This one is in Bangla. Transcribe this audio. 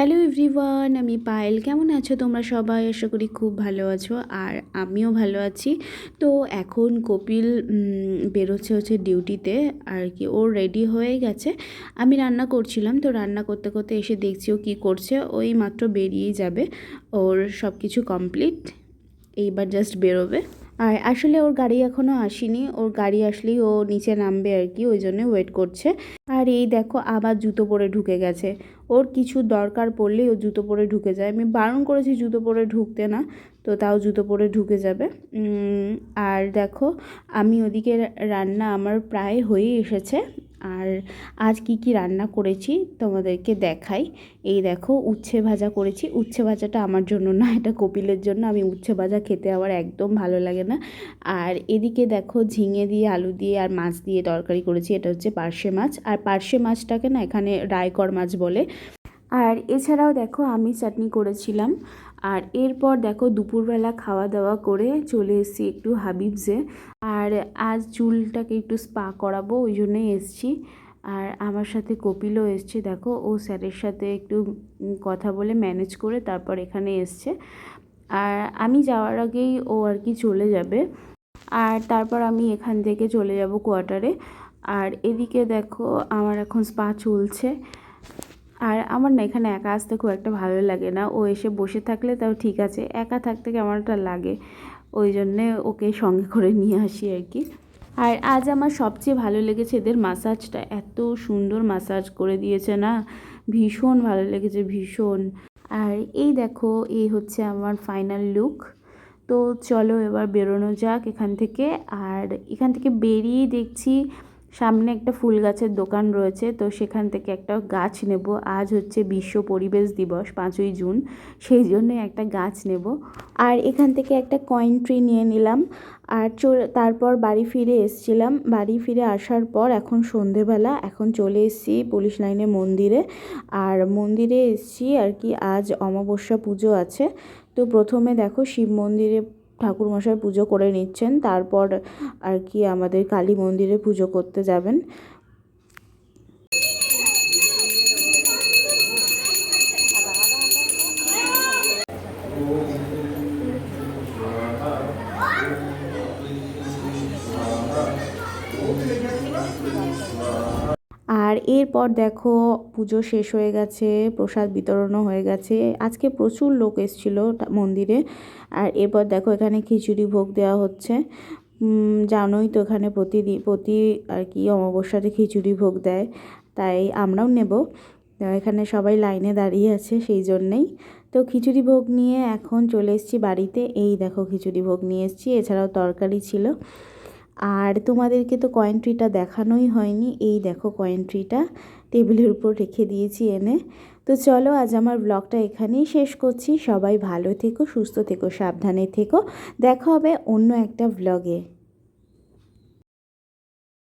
হ্যালো এভরিওয়ান, আমি পায়েল। কেমন আছো তোমরা সবাই? আশা করি খুব ভালো আছো আর আমিও ভালো আছি। তো এখন কপিল বেরোচ্ছে হচ্ছে ডিউটিতে আর কি, ও রেডি হয়ে গেছে। আমি রান্না করছিলাম, তো রান্না করতে করতে এসে দেখছি ও কী করছে। ওই মাত্র বেরিয়েই যাবে, ওর সব কিছু কমপ্লিট এইবার জাস্ট বেরোবে। আর আসলে ওর গাড়ি এখনও আসেনি। ওর গাড়ি আসলেই ও নিচে নামবে আর কি, ওই জন্য ওয়েট করছে। আর এই দেখো আবার জুতো পরে ঢুকে গেছে। ওর কিছু দরকার পড়লেই ও জুতো পরে ঢুকে যায়। আমি বারণ করেছি জুতো পরে ঢুকতে না, তো তাও জুতো পরে ঢুকে যাবে। আর দেখো আমি ওদিকে রান্না আমার প্রায় হয়েই এসেছে। আর আজ কি কি রান্না করেছি তোমাদেরকে দেখাই। এই দেখো, উচ্ছে ভাজা করেছি। উচ্ছে ভাজাটা আমার জন্য না, এটা কপিলের জন্য। আমি উচ্ছে ভাজা খেতে আমার একদম ভালো লাগে না। আর এদিকে দেখো, ঝিঙে দিয়ে, আলু দিয়ে আর মাছ দিয়ে তরকারি করেছি। এটা হচ্ছে পার্শে মাছ। আর পার্শে মাছটাকে না এখানে রায়কর মাছ বলে। আর এছাড়াও দেখো আমি চাটনি করেছিলাম। আর এরপর দেখো দুপুরবেলা খাওয়া দাওয়া করে চলে এসেছি একটু হাবিবসে। আর আজ চুলটাকে একটু স্পা করাবো, ওই জন্যই এসেছি। আর আমার সাথে কপিলও এসছে, দেখো ও স্যারের সাথে একটু কথা বলে ম্যানেজ করে তারপর এখানে এসছে। আর আমি যাওয়ার আগেই ও আর কি চলে যাবে। আর তারপর আমি এখান থেকে চলে যাব কোয়ার্টারে। আর এদিকে দেখো আমার এখন স্পা চলছে। আর আমার না এখানে একা আসতে খুব একটা ভালো লাগে না। ও এসে বসে থাকলে তাও ঠিক আছে, একা থাকতে কেমন একটা লাগে? ওই জন্যে ওকে সঙ্গে করে নিয়ে আসি আর কি। আর আজ আমার সবচেয়ে ভালো লেগেছে এদের মাসাজটা এত সুন্দর মাসাজ করে দিয়েছে না? ভীষণ ভালো লেগেছে, ভীষণ। আর এই দেখো, এই হচ্ছে আমার ফাইনাল লুক তো চলো এবার বেরোনো যাক এখান থেকে। আর এখান থেকে বেরিয়ে দেখছি সামনে একটা ফুল গাছের দোকান রয়েছে, তো সেখান থেকে একটা গাছ নেব। আজ হচ্ছে বিশ্ব পরিবেশ দিবস, পাঁচই জুন, সেই জন্যে একটা গাছ নেব। আর এখান থেকে একটা কয়েন ট্রি নিয়ে নিলাম। আর তারপর বাড়ি ফিরে এসছিলাম। বাড়ি ফিরে আসার পর এখন সন্ধেবেলা, এখন চলে এসেছি পুলিশ লাইনে মন্দিরে। আর মন্দিরে এসেছি আর কি, আজ অমাবস্যা পুজো আছে। তো প্রথমে দেখো শিব মন্দিরে ঠাকুরমশাই পুজো করে নিচ্ছেন। তারপর আর কি আমাদের কালী মন্দিরে পুজো করতে যাবেন। এরপর দেখো পুজো শেষ হয়ে গেছে, প্রসাদ বিতরণও হয়ে গেছে। আজকে প্রচুর লোক এসেছিল মন্দিরে। আর এরপর দেখো এখানে খিচুড়ি ভোগ দেওয়া হচ্ছে। জানোই তো এখানে প্রতিদিন প্রতি আর কি অমাবস্যাতে খিচুড়ি ভোগ দেয়। তাই আমরাও নেব। এখানে সবাই লাইনে দাঁড়িয়ে আছে সেই জন্যেই। তো খিচুড়ি ভোগ নিয়ে এখন চলে এসেছি বাড়িতে। এই দেখো খিচুড়ি ভোগ নিয়ে এসেছি। এছাড়াও তরকারি ছিল। আর তোমাদেরকে তো কয়েন ট্রিটা দেখানোই হয়নি। এই দেখো কয়েন ট্রিটা টেবিলের উপর রেখে দিয়েছি এনে। তো চলো আজ আমার ব্লগটা এখানেই শেষ করছি। সবাই ভালো থেকো, সুস্থ থেকো, সাবধানে থেকো। দেখা হবে অন্য একটা ব্লগে